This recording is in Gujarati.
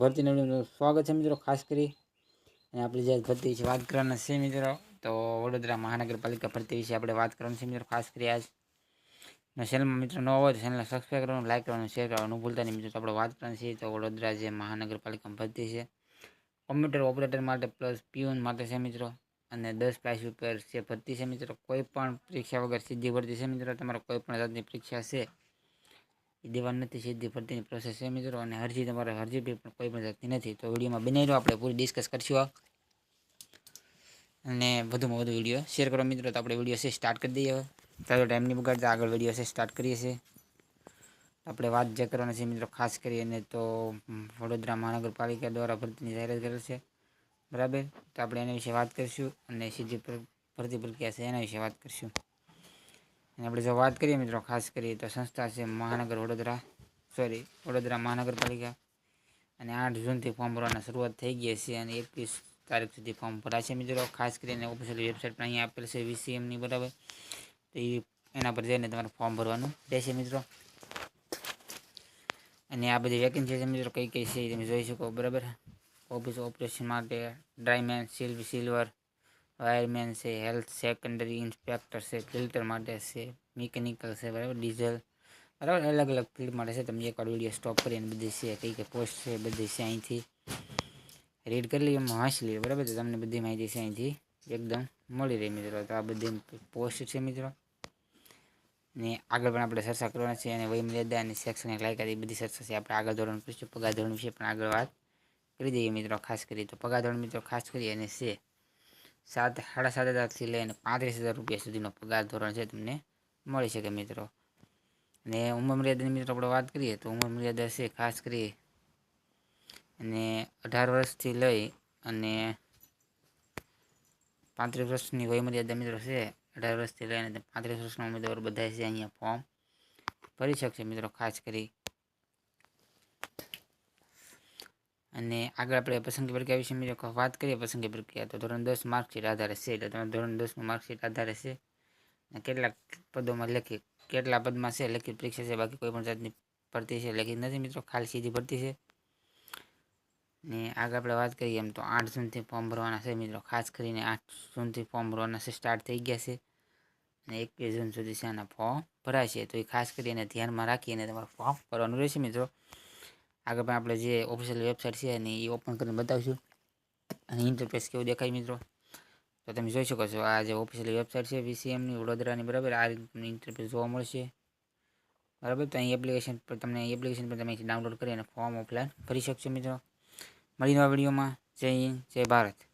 ભરતીના વિડીયોનું સ્વાગત છે મિત્રો, ખાસ કરી. અને આપણે જે ભરતી વિશે વાત કરવાના છે મિત્રો, તો વડોદરા મહાનગરપાલિકા ભરતી વિશે આપણે વાત કરવાની છે મિત્રો, ખાસ કરી આજ. ચેનલમાં મિત્રો ન હોય તો ચેનલને સબસ્ક્રાઈબ કરવાનું લાઈક કરવાનું શેર કરવાનું ભૂલતા નહીં મિત્રો આપણે વાત કરવાની છે તો વડોદરા જે મહાનગરપાલિકા ભરતી છે કોમ્પ્યુટર ઓપરેટર માટે પ્લસ પીઓન માટે છે મિત્રો, અને દસ પ્રાઇસ ઉપર છે ભરતી છે મિત્રો, કોઈ પણ પરીક્ષા વગર સીધી ભરતી છે મિત્રો, તમારે કોઈ પણ જાતની પરીક્ષા છે એ દેવાની નથી, સીધી ભરતીની પ્રોસેસ છે, મિત્રો. અને અરજી તમારે, અરજી બી પણ કોઈ પણ જાતની નથી. તો વિડીયોમાં બનાવી દો આપણે પૂરી ડિસ્કસ કરશું અને વધુમાં વધુ વીડિયો શેર કરો મિત્રો, તો આપણે વીડિયો છે સ્ટાર્ટ કરી દઈએ તારો ટાઈમ નહીં બગાડતા આગળ વીડિયો છે સ્ટાર્ટ કરીએ છીએ. આપણે વાત જે કરવાની છે મિત્રો, ખાસ કરીને તો વડોદરા મહાનગરપાલિકા દ્વારા ભરતીની જાહેરાત કરેલ છે. બરાબર? તો આપણે એના વિશે વાત કરીશું અને સીધી ભરતી પ્રક્રિયા છે, એના વિશે વાત કરીશું. અને આપણે જો વાત કરીએ મિત્રો, ખાસ કરીએ તો સંસ્થા છે મહાનગર વડોદરા. સોરી વડોદરા મહાનગરપાલિકા. અને આઠ જૂનથી ફોર્મ ભરવાની શરૂઆત થઈ ગઈ છે અને એકવીસ તારીખ સુધી ફોર્મ ભરાશે મિત્રો. ખાસ કરીને ઓફિશિયલ વેબસાઇટ પણ અહીંયા આપેલ છે વીસીએમની બરાબર. તો એ એના પર જઈને તમારે ફોર્મ ભરવાનું રહેશે મિત્રો. અને આ બધી વેકેન્સી છે મિત્રો, કઈ કઈ છે તમે જોઈ શકો, બરાબર? ઓફિસ ઓપરેશન માટે ડ્રાયમેન સિલ્વ સિલ્વર વાયરમેન છે, હેલ્થ સેકન્ડરી ઇન્સ્પેક્ટર છે, ફિલ્ટર માટે છે, મિકેનિકલ છે, બરાબર, ડીઝલ, બરાબર અલગ અલગ ફિલ્ડ માટે છે. તમે એકવાર વીડિયો સ્ટોપ કરીને બધી છે, કઈ કઈ પોસ્ટ છે, બધી છે અહીંથી. રીડ કરી લઈએ વાંચી લઈએ બરાબર, તો તમને બધી માહિતી છે અહીંથી. એકદમ મળી રહી મિત્રો, તો આ બધી પોસ્ટ છે મિત્રો. ને આગળ પણ આપણે ચર્ચા કરવાના છે, અને વય મર્યાદા અને શૈક્ષણિક લાયકાત, એ બધી ચર્ચા છે. આપણે આગળ ધોરણ કરીશું પગાર ધોરણ વિશે પણ આગળ વાત કરી દઈએ મિત્રો, ખાસ કરી. તો પગાર ધોરણ મિત્રો ખાસ કરી અને છે સાત સાડા સાત હજારથી લઈને પાંત્રીસ હજાર રૂપિયા સુધીનો પગાર ધોરણ છે તમને મળી શકે મિત્રો. અને ઉંમર મર્યાદાની મિત્રો આપણે વાત કરીએ તો ઉંમર મર્યાદા છે ખાસ કરી અને અઢાર વર્ષથી લઈ અને પાંત્રીસ વર્ષની વયમર્યાદા મિત્રો છે. અઢાર વર્ષથી લઈને પાંત્રીસ વર્ષના ઉમેદવાર બધા છે અહીંયા ફોર્મ ભરી શકશે મિત્રો ખાસ કરી અને આગળ આપણે પસંદગી પ્રક્રિયા વિશે મિત્રો વાત કરીએ પસંદગી પ્રક્રિયા, તો ધોરણ દસ માર્કશીટ આધારે છે. એટલે તમે ધોરણ દસનું માર્કશીટ આધારે છે. અને કેટલાક પદોમાં લખી, કેટલા પદમાં છે, લેખિત પરીક્ષા છે, બાકી કોઈ પણ જાતની ભરતી છે, લેખિત નથી મિત્રો, ખાલી સીધી ભરતી છે. ને આગળ આપણે વાત કરીએ એમ તો આઠ જૂનથી ફોર્મ ભરવાના છે મિત્રો, ખાસ કરીને આઠ જૂનથી ફોર્મ ભરવાના છે સ્ટાર્ટ થઈ ગયા છે. અને એકવીસ જૂન સુધી છે આના ફોર્મ ભરાશે તો એ ખાસ કરીને ધ્યાનમાં રાખીને તમારે ફોર્મ ભરવાનું રહેશે મિત્રો. આગળ પણ આપણે જે ઓફિશિયલ વેબસાઇટ છે અને એ ઓપન કરીને બતાવીશું. અને ઇન્ટરફેસ કેવું દેખાય મિત્રો? તો તમે જોઈ શકો છો, આ જે ઓફિશિયલ વેબસાઇટ છે વીસીએમની વડોદરાની, બરાબર? આ રીતનું ઇન્ટરફેસ જોવા મળશે. બરાબર? તો અહીં એપ્લિકેશન પર તમને એપ્લિકેશન પર તમે ડાઉનલોડ કરી અને ફોર્મ ઓફલાઈન ભરી શકશો મિત્રો. મળી નવા વિડીયોમાં. જય હિન્દ, જય ભારત.